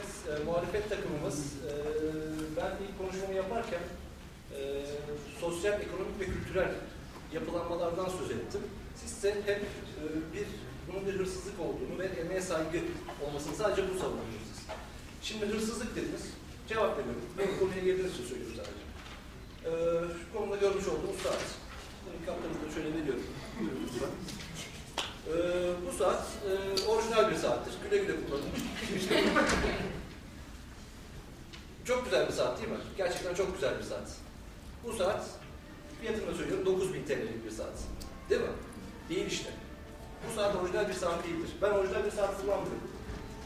Hükümet, e, muhalefet takımımız, e, ben ilk konuşmamı yaparken e, sosyal, ekonomik ve kültürel yapılanmalardan söz ettim. Siz de hep e, bir, bunun bir hırsızlık olduğunu ve emeğe saygı olmasını sadece bu savunuyorsunuz. Şimdi hırsızlık dediniz, cevap veriyorum. Ben konuya girdiğiniz için söylüyorum sadece. Ee, şu konuda görmüş olduğunuz saat. Bunu kaptanızda şöyle veriyorum. Buyurun lütfen. Ee, bu saat e, orijinal bir saattir. Güle güle kullanın. çok güzel bir saat değil mi? Gerçekten çok güzel bir saat. Bu saat fiyatını söylüyorum 9000 TL'lik bir saat. Değil mi? Değil işte. Bu saat orijinal bir saat değildir. Ben orijinal bir saat kullanmıyorum.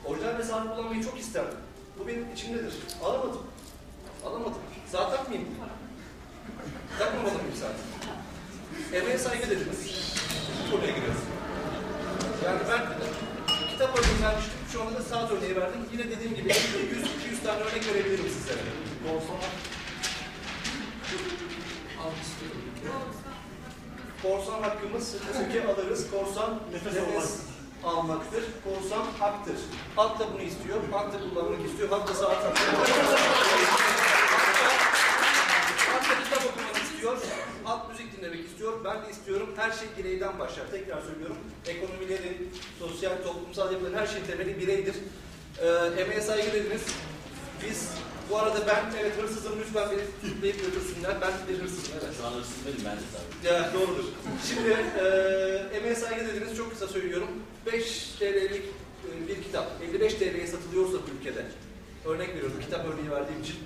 Orijinal bir saat kullanmayı çok isterdim. Bu benim içimdedir. Alamadım. Alamadım. Saat takmayayım. Takmamalım bir saat. Emeğe saygı dediniz. Konuya giriyoruz. Yani ben kitap örneği vermiştim. Şu anda da saat örneği verdim. Yine dediğim gibi 100-200 tane örnek verebilirim sizlere. Korsan hakkımız söke alırız. Korsan nefes, almaktır. Korsan haktır. Halk da bunu istiyor. Halk da kullanmak istiyor. Halk da saat hakkı. Halk da kitap okumak istiyor. Halk müzik dinlemek istiyor. Ben de istiyorum. Her şey bireyden başlar. Tekrar söylüyorum. Ekonomilerin, sosyal, toplumsal yapıların her şeyin temeli bireydir. Ee, emeğe saygı dediniz. Biz bu arada ben evet hırsızım lütfen beni tutuklayıp götürsünler. Ben bir hırsızım evet. Şu an hırsız benim ben de tabii. Ya doğrudur. Şimdi e, emeğe saygı dediniz çok kısa söylüyorum. 5 TL'lik e, bir kitap 55 TL'ye satılıyorsa ülkede örnek veriyorum kitap örneği verdiğim için.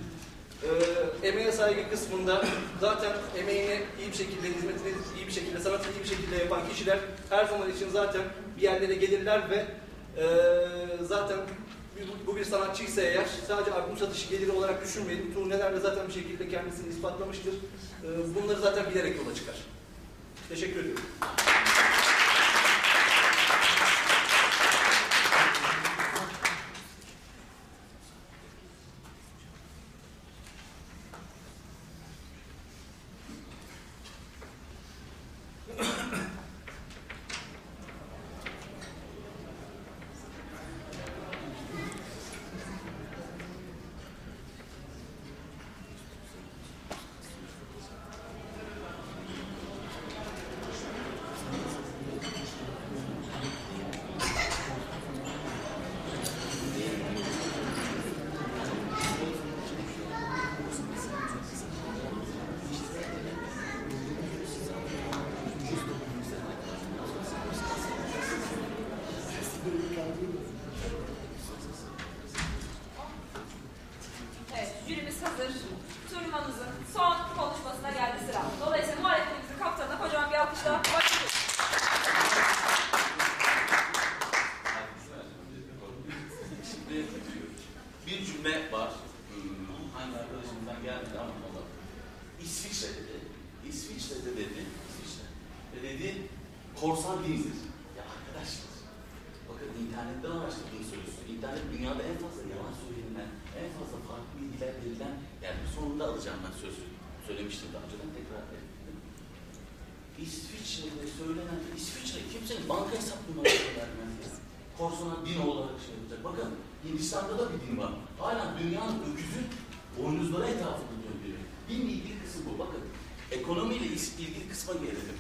E, emeğe saygı kısmında zaten emeğini iyi bir şekilde, hizmetini iyi bir şekilde, sanatını iyi bir şekilde yapan kişiler her zaman için zaten bir yerlere gelirler ve e, zaten bu bir sanatçıysa eğer sadece albüm satışı geliri olarak düşünmeyin. Turnelerle zaten bir şekilde kendisini ispatlamıştır. E, bunları zaten bilerek yola çıkar. Teşekkür ediyorum. Jürimiz hazır. Turnuvamızın son konuşmasına geldi sıra. Dolayısıyla muhalefetimizin kaptanına kocaman bir alkışla başlıyoruz. Şimdi bir cümle var. Hmm, Hangi arkadaşımızdan geldi ama o da. İsviçre dedi. İsviçre'de dedi. İsviçre. Ve dedi korsan değildir. Ya arkadaşlar. Bakın internetten araştırdığını söylüyorsun. İnternet dünyada en fazla yalan söylenilen, en fazla farklı bilgiler verilen, yani sonunda alacağım ben sözü. Söylemiştim daha önceden tekrar ettim. İsviçre'de söylenen, İsviçre kimsenin banka hesap numarası vermez ya. Korsana din olarak şey yapacak. Bakın Hindistan'da da bir din var. Hala dünyanın öküzü boynuzları etrafında döndürüyor. Dinle ilgili kısım bu. Bakın ekonomiyle ilgili kısma gelelim.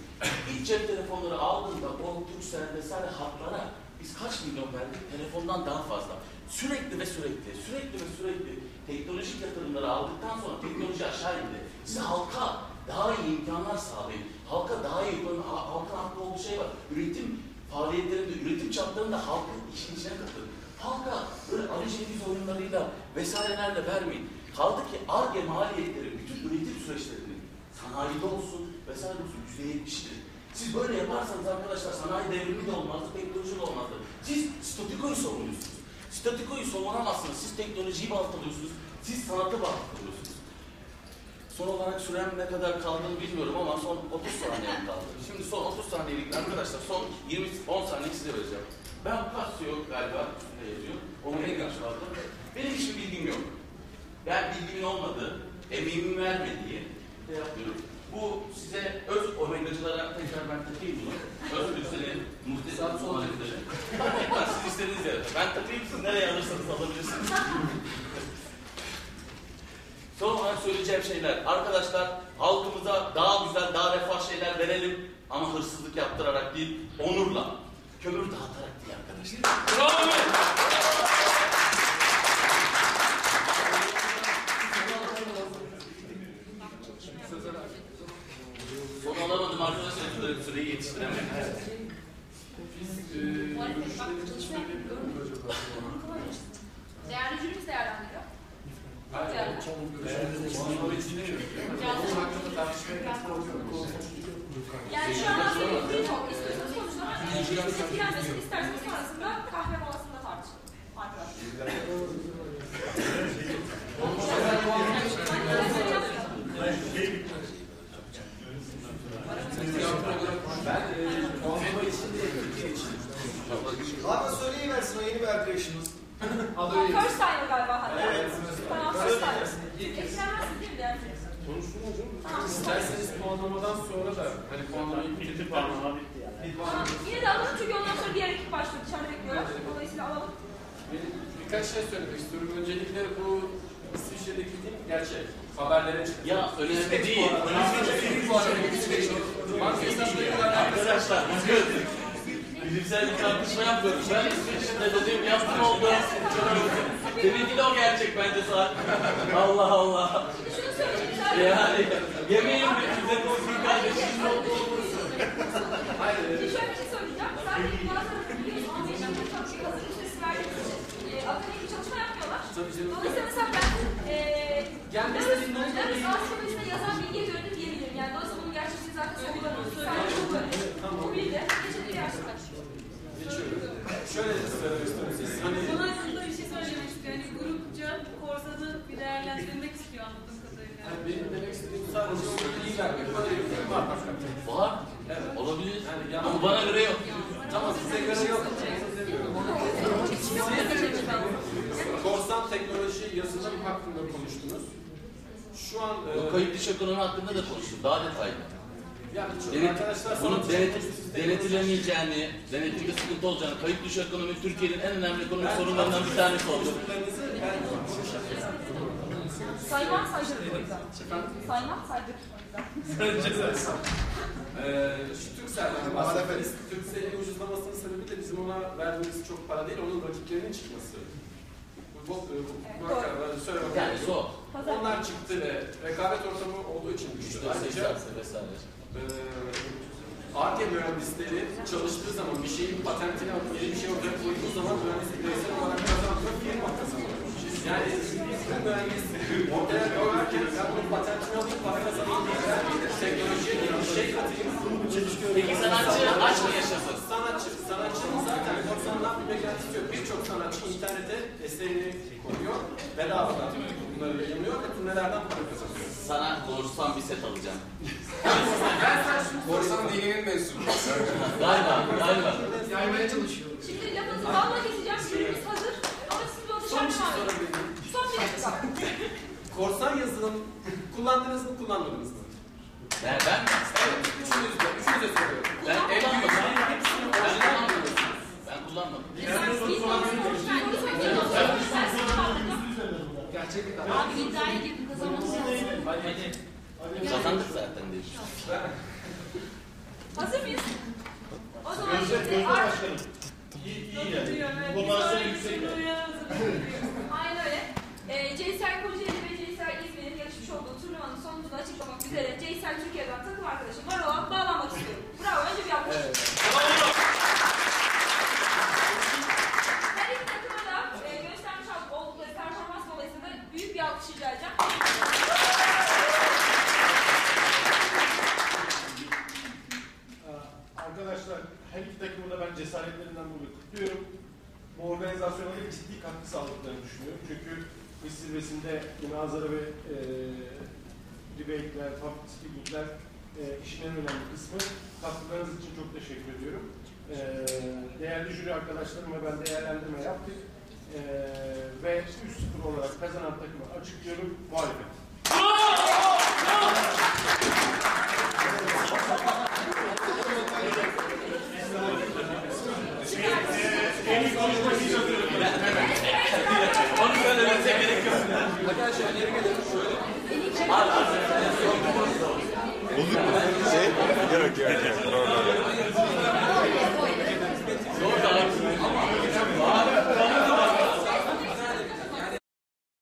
İlk cep telefonları aldığında o Turkcell vesaire hatlara biz kaç milyon verdik? Telefondan daha fazla. Sürekli ve sürekli, sürekli ve sürekli teknolojik yatırımları aldıktan sonra teknoloji aşağı indi. Size halka daha iyi imkanlar sağlayın. Halka daha iyi, ha- halkın haklı olduğu şey var. Üretim faaliyetlerinde, üretim çaplarında halkın işin içine katın. Halka böyle Cengiz oyunlarıyla vesairelerle vermeyin. Kaldı ki ARGE maliyetleri, bütün üretim süreçlerini sanayide olsun vesaire olsun yüzde yetmiştir. Siz böyle yaparsanız arkadaşlar sanayi devrimi de olmazdı, teknoloji de olmazdı. Siz statikoyu savunuyorsunuz. Statikoyu savunamazsınız. Siz teknolojiyi baltalıyorsunuz. Siz sanatı baltalıyorsunuz. Son olarak süren ne kadar kaldığını bilmiyorum ama son 30 saniye kaldı. Şimdi son 30 saniyelik arkadaşlar son 20 10 saniye size vereceğim. Ben Casio galiba üstünde yazıyor. Omega çaldı. Benim hiçbir bilgim yok. Ben bilgimin olmadığı, emeğimin vermediği şey yapıyorum. Bu size öz omegacılara tekrar ben takayım bunu. Öz Brüksel'in muhteşem sonuçları. Ben takayım siz nereye alırsanız alabilirsiniz. Son olarak söyleyeceğim şeyler. Arkadaşlar halkımıza daha güzel, daha refah şeyler verelim. Ama hırsızlık yaptırarak değil, onurla. Kömür dağıtarak değil arkadaşlar. Bravo! Son alamadım Süre- Süreyi bak çalışma yapıyorum. Değerli jürimiz değerlendiriyor. Yani şu an aslında değil çok istiyorsanız konuşun ama ilişkiniz etkilenmesin isterseniz sonrasında kahve molasında tartışın. Arkadaşlar. Abi söyleyiversin o yeni bir arkadaşımız. Tamam, First timer galiba hatta. Evet. Tamam first timer. Etkilenmezsin değil mi değerli jürimiz? Tamam. İsterseniz puanlamadan sonra da hani puanlamayı bitirip Tamam. Yine de alalım çünkü ondan sonra diğer ekip başlıyor. Dışarıda bekliyorlar. Dolayısıyla alalım. Benim birkaç şey söylemek istiyorum. Öncelikle bu İsviçre'deki değil gerçek. Haberlere çıktı. Ya önemli değil. Arkadaşlar bakın. Bilimsel bir tartışma yapmıyoruz. Ben İsviçre'de dedim yaptım oldu. Seninki de o gerçek bence saat. Allah Allah. Şunu söyleyeyim. Yani yemeğin bir bize korkun kardeşim oldu. Şimdi şöyle bir şey söyleyeceğim. Zaten bazıları biliyorsun ama benim de çok şey hazır listesi verdiğim için e, akademik bir çalışma yapmıyorlar. Dolayısıyla mesela ben e, Gelmesi Larus- dinlemek Larus Ansiklopedisi'nde yazan bilgiye döndüm diyebilirim. Yani dolayısıyla bunun gerçekliği zaten sorgulamıyoruz. Sadece çok önemli. Bu bir de geçelim gerçekten. Geçiyorum. Şöyle söylemek istiyorum. Siz hani Bana aslında bir şey söylemek istiyor. Yani grupça korsanı bir değerlendirmek istiyor anladığım kadarıyla. hani benim demek istediğim sadece onu iyi vermek. Bana yok. Var. Evet. Olabilir. Yani ya- Ama bana göre yok. Tamam size göre yok. Korsan teknoloji yazılım hakkında konuştunuz. Şu an e, kayıt dışı ekonomi hakkında da konuştuk. Daha detaylı. yani Denet, bunun denetim, denetilemeyeceğini, denetimde sıkıntı olacağını, kayıt dışı ekonomi Türkiye'nin en önemli ekonomik sorunlarından bir tanesi oldu. Sayman yüzden. Sayman saydırdık o yüzden. Ee, şu Türkcell'den. Türkcell'in ucuzlamasının sebebi de bizim ona verdiğimiz çok para değil, onun rakiplerinin çıkması. Bu, bu, bu, Evet, bu söylemek Yani. Pazar. Onlar çıktı ve rekabet ortamı olduğu için. Müşteri Ayrıca. Eee ARGE mühendisleri çalıştığı zaman bir şeyin patentini alıp yeni bir şey ortaya koyduğu zaman mühendis bireysel olarak kazandığı firma kazanıyor. Yani bir mühendis ortaya ben bunun patentini alıp para de teknolojiye yeni bir şey katayım. Peki sanatçı aç mı yaşasın? Sanatçı, sanatçının zaten korsandan bir beklentisi yok. Birçok sanatçı internete eserini koyuyor, bedavadan bunları yayınlıyor ve turnelerden para kazanıyor. Sana doğrusan bir set alacağım. Korsan dininin mensubu. Galiba, galiba. Yaymaya çalışıyor. Şimdi lafınızı balla keseceğim. Jürimiz hazır. Ama siz bir şey sorabilir miyim? Son bir dakika. Korsan yazılım kullandınız mı, kullanmadınız mı? Ben, ben mi? Evet, üçünüz de, üçünüz de soruyorum. Ben En büyük kullanmadım. şeyin hepsini Ben orijinal kullanmadım. kullanıyorsunuz. Ben kullanmadım. Abi iddiaya girdim kazanması lazım. Kazandık zaten diye. Hazır mıyız? O zaman şimdi artık Diyor, evet. Bir sonraki turnuvaya hazırlanıyor. aynen öyle. Ee, Ceysel Kocaeli ve Ceysel İzmir'in yarışmış olduğu turnuvanın sonucunu açıklamak üzere Ceysel Türkiye'den takım arkadaşım var olan bağlanmak istiyorum. Bravo. Önce bir alkış. Her iki takıma da e, göstermiş oldukları performans dolayısıyla büyük bir alkış rica edeceğim. Ee, Arkadaşlar her iki takımı da ben cesaretlerinden dolayı kutluyorum. Bu organizasyona da ciddi katkı sağladıklarını düşünüyorum. Çünkü biz zirvesinde münazara ve e, debate'ler, public speaking'ler e, işin en önemli kısmı. Katkılarınız için çok teşekkür ediyorum. E, değerli jüri arkadaşlarım ve ben değerlendirme yaptık. E, ve 3-0 olarak kazanan takımı açıklıyorum. Muhalefet. En iyi Bozuk mu? Şey? Yok yok yok.